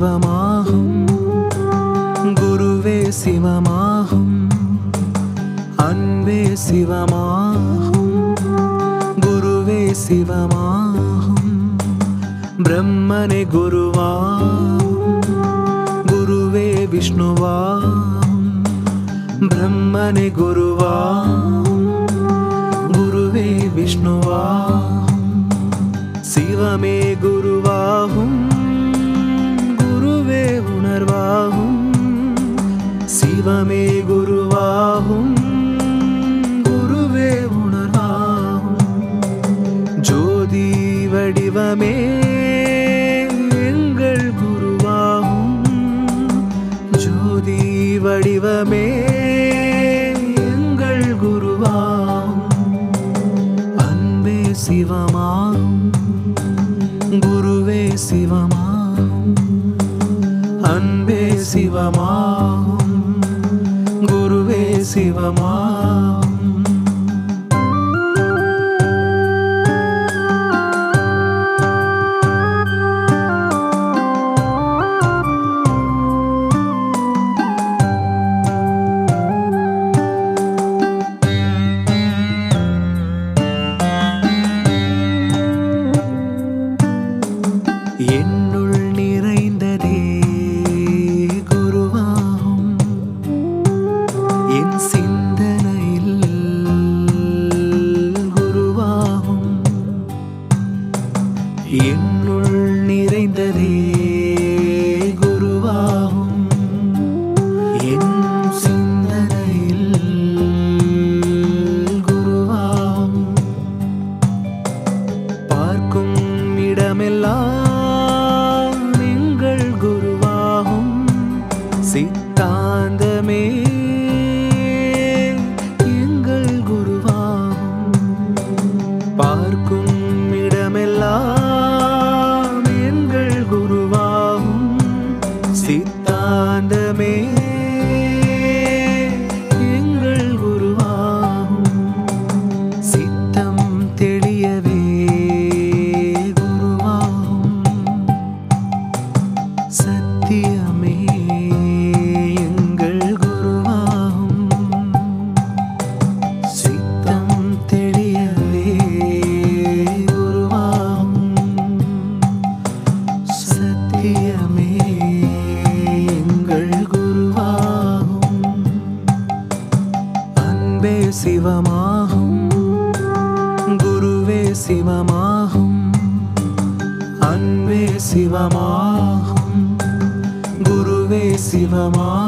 சிவமாகும். குருவே சிவமாகும். அன்பே சிவமாகும். குருவே சிவமாகும். பிரம்மனே குருவா குருவே விஷ்ணுவா பிரம்மனே குருவா குருவே விஷ்ணுவா சிவமே குரு. உணர்வாகும் சிவமே குருவாகும் குருவே உணர்வாகும். ஜோதி வடிவமே எங்கள் குருவாகும் ஜோதி வடிவமே சிவமாகும். குருவே சிவமாகும் இடமெல்லாம் मा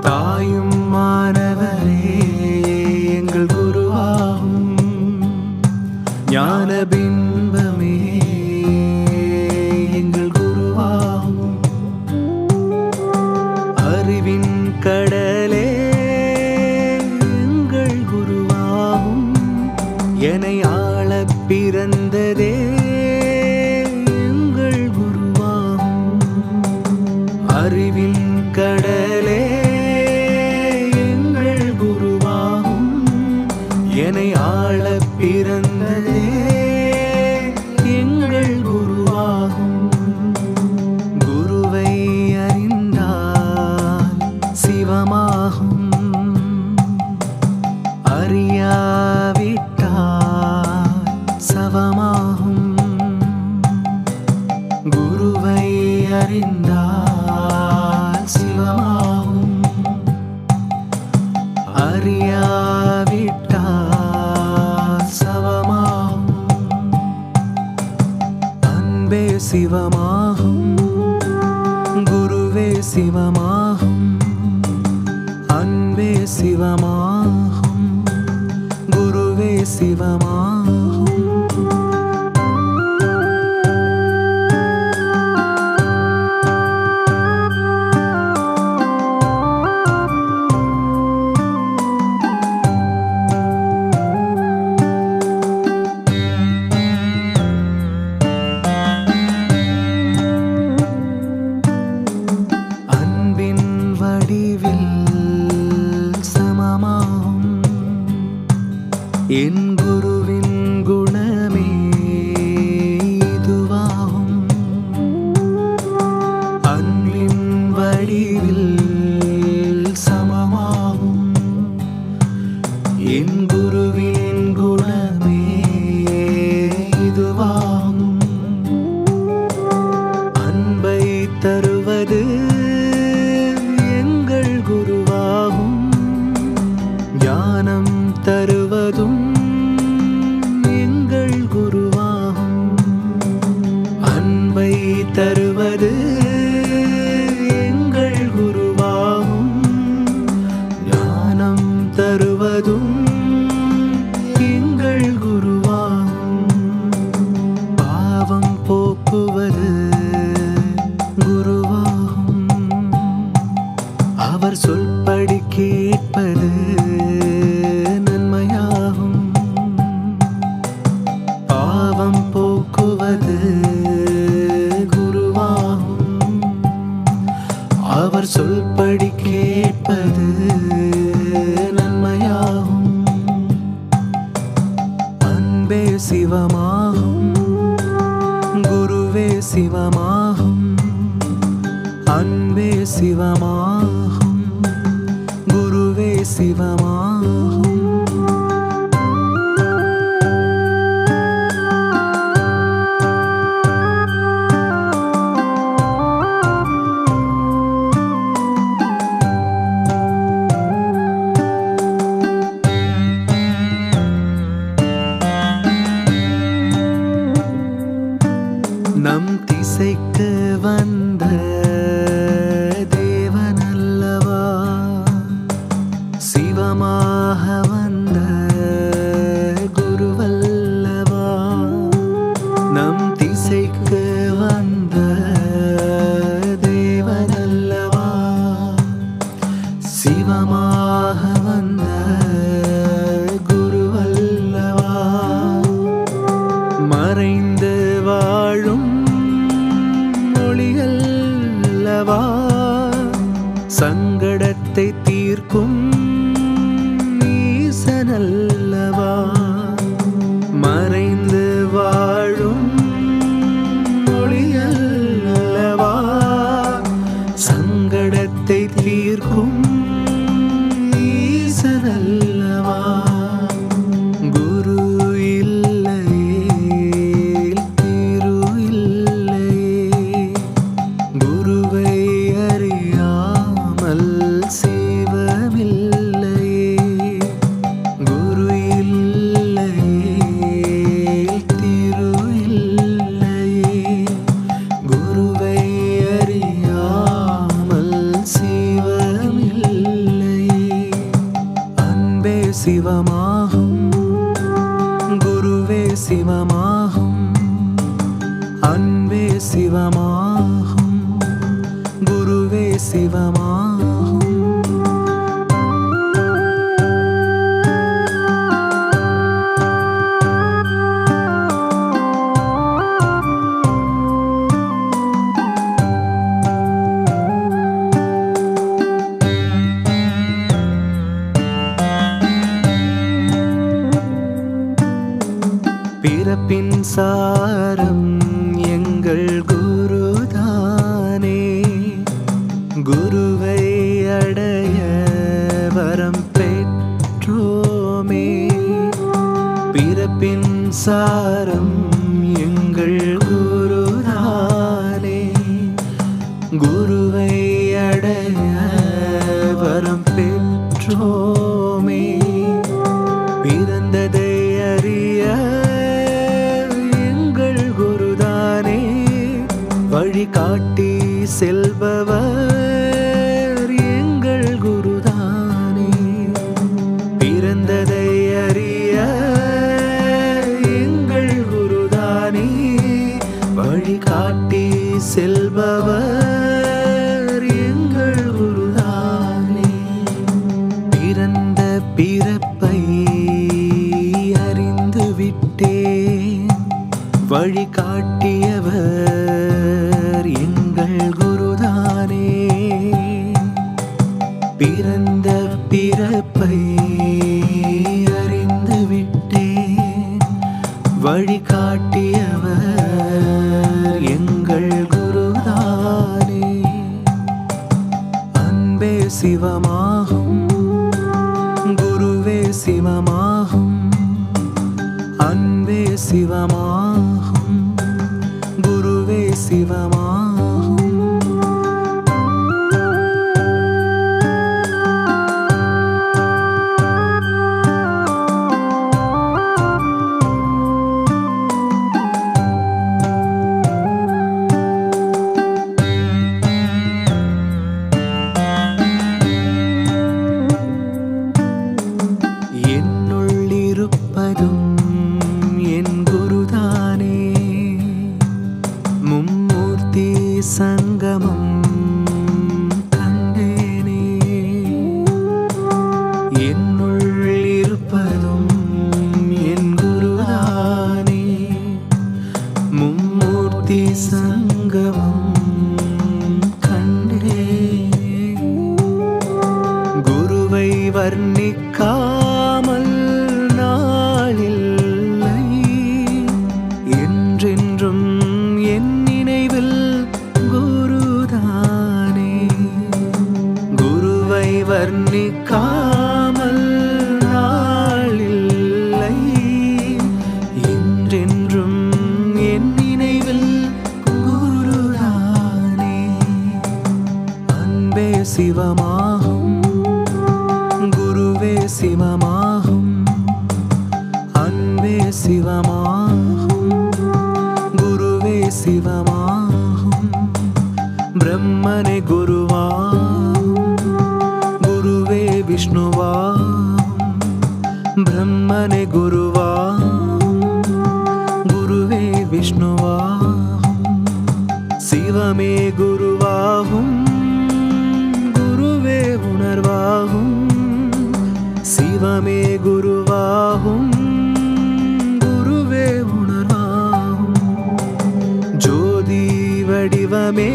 தாயும் அல்லவா சங்கடத்தை தீர்க்கும் சிவமாகும். குருவே சிவமாகும். அன்பே சிவமாகும். குருவே சிவமாகும் தாரம் எங்கள் பிறந்த பிறப்பை அறிந்து விட்டேன். வழிகாட்டியவர் எங்கள் குருதானே. அன்பே சிவமாகும் குருவே சிவமாகும். அன்பே சிவமாகும் குருவே சிவமாகும் வர்ணிக்காமல் நாளில்லை. என்றென்றும் என் நினைவில் குருதானே. குருவை வர்ணிக்காமல் நாளில்லை. என்றென்றும் என் நினைவில் குருதானே. அன்பே சிவமா பிரம்மனே குருவாகும் குருவே விஷ்ணுவாகும் சிவமே குருவாகும் குருவே உணர்வாகும் சிவமே குருவாகும் குருவே உணர்வாகும் ஜோதி வடிவமே